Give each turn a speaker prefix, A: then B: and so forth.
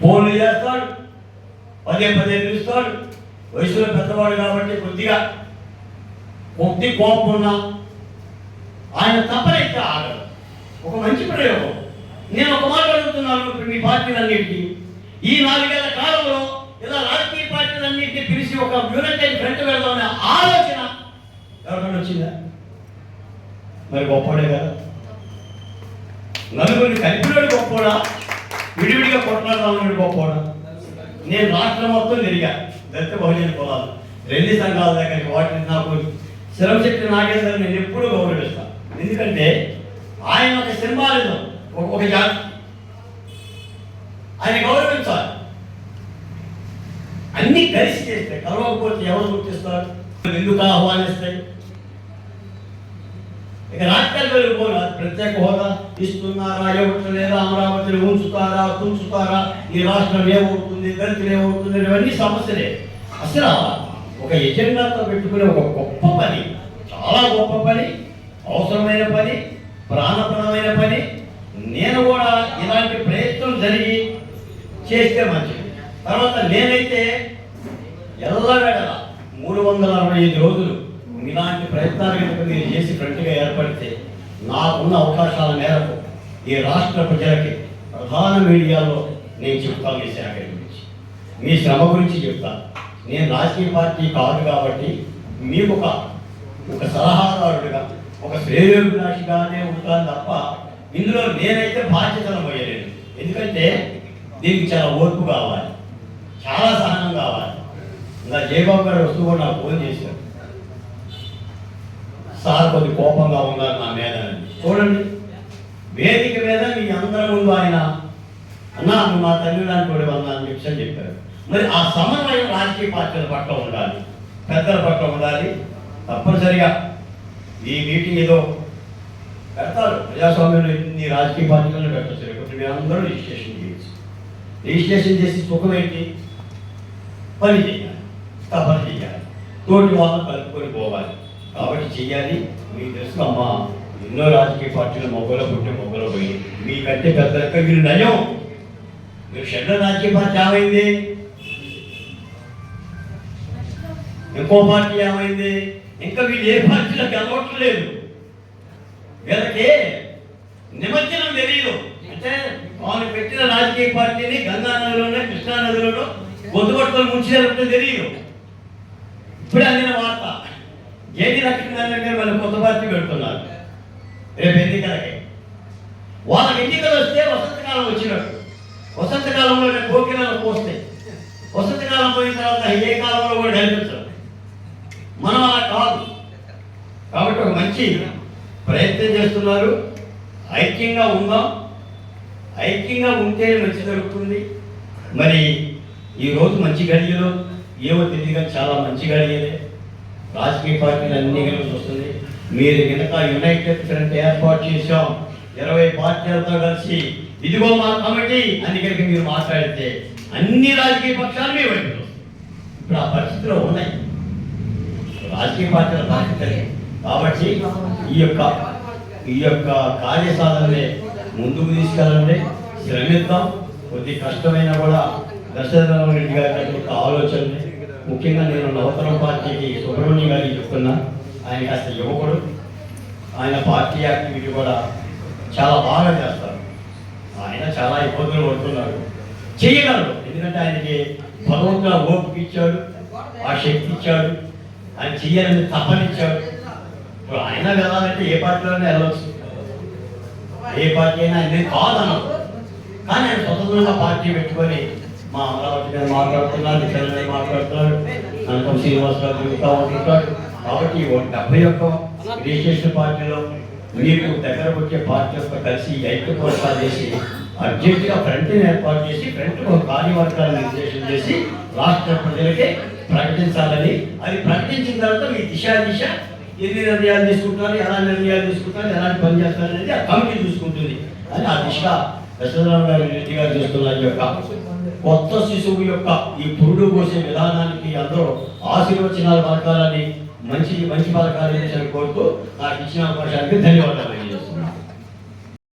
A: ఫోన్లు చేస్తాడు పదే పదే పిలుస్తాడు. వయసులో పెద్దవాడు కాబట్టి కొద్దిగా కొద్ది కోపం ఉన్నా ఆయన తప్పనైతే ఆగదు ఒక మంచి ప్రయోగం. నేను ఒక మాట అడుగుతున్నాను ఇప్పుడు మీ పార్టీలన్నిటికీ. ఈ నాలుగేళ్ళ కాలంలో ఇలా రాజకీయ పార్టీలన్నింటినీ పిలిచి ఒక యూనిటెడ్ ఫ్రంట్ వెళ్దామనే ఆలోచన ఎవరికైనా వచ్చిందా? మరి గొప్పడే కదా. నలుగురిని కలిపినోడు గొప్పడా విడివిడిగా కొట్లాడదామన్నాడు పోవడం నేను రాష్ట్రం మొత్తం తిరిగా. దళిత బహుజన కులాలు. రెండు సంఘాల దగ్గరికి వాటిని నాకు శిరంశక్తి నాగేశ్వరం నేను ఎప్పుడూ గౌరవిస్తాను. ఎందుకంటే ఆయన ఒక సింబాలిజం ఒక- ఒక జాతి. ఆయన గౌరవించాలి. అన్ని కలిసి చేస్తే కలవకపోతే ఎవరు గుర్తిస్తారు? ఎందుకు ఆహ్వానిస్తాయి? ఇక రాష్ట్రాలు వెళ్ళిపోయిన ప్రత్యేక హోదా ఇస్తున్నారా ఇవ్వట్లేదా అమరావతిని ఉంచుతారా తుంచుతారా? ఈ రాష్ట్రం ఏమవుతుంది దళితులు ఏమవుతుంది ఇవన్నీ సమస్యలే. అసలు ఒక ఎజెండాతో పెట్టుకునే ఒక గొప్ప పని చాలా గొప్ప పని అవసరమైన పని ప్రాణప్రదమైన పని నేను కూడా ఇలాంటి ప్రయత్నం జరిగి చేస్తే మంచిది. తర్వాత నేనైతే ఎల్లవేళ మూడు వందల అరవై ఐదు రోజులు ఇలాంటి ప్రయత్నాలు కనుక మీరు చేసి ఫ్రంట్గా ఏర్పడితే నాకున్న అవకాశాల మేరకు ఈ రాష్ట్ర ప్రజలకి ప్రధాన మీడియాలో నేను చెప్తాను మీ శాఖ గురించి. మీ శ్రమ గురించి చెప్తాను నేను రాజకీయ పార్టీ కాదు కాబట్టి మీకు ఒక ఒక సలహాదారుడిగా ఒక శ్రేయోభిలాషిగానే ఉంటాను తప్ప ఇందులో నేనైతే బాధ్యతలు పోయలేను ఎందుకంటే దీనికి చాలా ఓర్పు కావాలి. చాలా సహనం కావాలి. ఇలా జయబాబు గారు వస్తూ నాకు ఫోన్ చేశారు. సార్ కొద్ది కోపంగా ఉన్నారు నా మీద అని. చూడండి. వేదిక మీద మీ అందరి ముందు ఆయన. అన్నా మా తల్లి లాంటి వాడు అన్నా అని చెప్పారు. మరి ఆ సమన్వయం రాజకీయ పార్టీల పట్ల ఉండాలి. పెద్దల పట్ల ఉండాలి. తప్పనిసరిగా ఈ మీటింగ్ ఏదో పెడతారు. ప్రజాస్వామ్యంలో ఇన్ని రాజకీయ పార్టీలను పెట్టచ్చు. లేకపోతే మీరు అందరూ రిజిస్ట్రేషన్ చేయొచ్చు. రిజిస్ట్రేషన్ చేసి సుఖం ఏంటి? పని చేయాలి. తపన చేయాలి. తోటి వాళ్ళని కలుపుకొని పోవాలి. కాబట్టి చెయ్యాలి. మీకు తెలుసు అమ్మా ఎన్నో రాజకీయ పార్టీలు మొగ్గలో పుట్టి మొగ్గలో పోయి మీకంటే పెద్ద లెక్క మీరు నయం. మీరు షెడ్ల రాజకీయ పార్టీ ఏమైంది? ఇంకో పార్టీ ఏమైంది? ఇంకా వీళ్ళు ఏ పార్టీలకు అలవట్లేదు వీళ్ళకి నిమజ్జనం తెలియదు. అంటే వాళ్ళు పెట్టిన రాజకీయ పార్టీని గంగా నదిలోనే కృష్ణా నదిలోనో గొంతుపట్టుకొని ముంచేదంటే తెలియదు. ఇప్పుడే అందిన వార్త. ఏది లక్ష్మీనారాయణ వాళ్ళు కొత్త పార్టీ పెడుతున్నారు? రేపు ఎన్నికలకి. వాళ్ళకి ఎన్నికలు వస్తే వసంతకాలం వచ్చినట్టు. వసంతకాలంలో కోకిలలో పోస్తే. వసంతకాలం పోయిన తర్వాత ఏ కాలంలో కూడా కనిపించదు మనం అలా కాదు. కాబట్టి ఒక మంచి ప్రయత్నం చేస్తున్నారు. ఐక్యంగా ఉందాం. ఐక్యంగా ఉంటే మంచి జరుగుతుంది. మరి ఈ రోజు మంచి గడియలో ఏమో తెలియదు కానీ చాలా మంచి గడియలే. రాజకీయ పార్టీలు అన్ని కలిసి వస్తుంది. మీరు కనుక యునైటెడ్ ఫ్రంట్ ఏర్పాటు చేశాం ఇరవై పార్టీలతో కలిసి ఇదిగో మా కమిటీ అని కనుక మీరు మాట్లాడితే అన్ని రాజకీయ పక్షాలు మీ వైపు ఇప్పుడు ఆ పరిస్థితిలో ఉన్నాయి. రాజకీయ పార్టీల బాధ్యతలే కాబట్టి ఈ యొక్క ఈ యొక్క కార్యసాధనని ముందుకు తీసుకెళ్ళండి. శ్రమిద్దాం. కొద్ది కష్టమైనా కూడా దశరథరామ రెడ్డి గారి యొక్క ఆలోచనని. ముఖ్యంగా నేను నవతరం పార్టీకి సుబ్రహ్మణ్యం గారికి చెప్తున్నా. ఆయన కాస్త యువకుడు. ఆయన పార్టీ యాక్టివిటీ కూడా చాలా బాగా చేస్తారు. ఆయన చాలా ఇబ్బందులు పడుతున్నారు. చేయగలరు ఎందుకంటే ఆయనకి భగవంతుడు ఓపిక ఇచ్చాడు ఆ శక్తి ఇచ్చాడు ఆయన చెయ్యాలని తప్పనిచ్చాడు ఇప్పుడు ఆయన వెళ్ళాలంటే ఏ పార్టీలోనే వెళ్ళవచ్చు ఏ పార్టీ అయినా ఆయన కాదనం కానీ ఆయన స్వతంత్రంగా పార్టీ పెట్టుకొని మా అమరావతి గారు మాట్లాడుతున్నారు ఇతరుల మాట్లాడుతున్నారు అనుకం గారు తిరుగుతూ ఉంటుంటారు కాబట్టి ఒక డెబ్బై ఒక్క రిజిస్ట్రేషన్ పార్టీలో మీకు దగ్గర వచ్చే పార్టీ యొక్క కలిసి ఐక్య చేసి అర్జెంటుగా ఫ్రంట్ని ఏర్పాటు చేసి ఫ్రంట్ ఒక కార్యవర్గాన్ని నిర్దేశం చేసి రాష్ట్ర ప్రజలకి ప్రకటించాలని. అది ప్రకటించిన తర్వాత మీ దిశా దిశ ఎన్ని నిర్ణయాలు తీసుకుంటారు ఎలా నిర్ణయాలు తీసుకుంటారు ఎలాంటి పని చేస్తారు అనేది ఆ కమిటీ చూసుకుంటుంది. అని ఆ దిశ. దశరథరావు గారు రెడ్డి గారు చేస్తున్న యొక్క కొత్త శిశువు యొక్క ఈ పురుడు పోసే విధానానికి అందరూ ఆశీర్వచనాలు పలకాలని మంచి మంచి పలకాలు చేసిన కోరుతూ నాకు ఇచ్చిన అవకాశానికి ధన్యవాదాలు తెలియజేస్తున్నాను.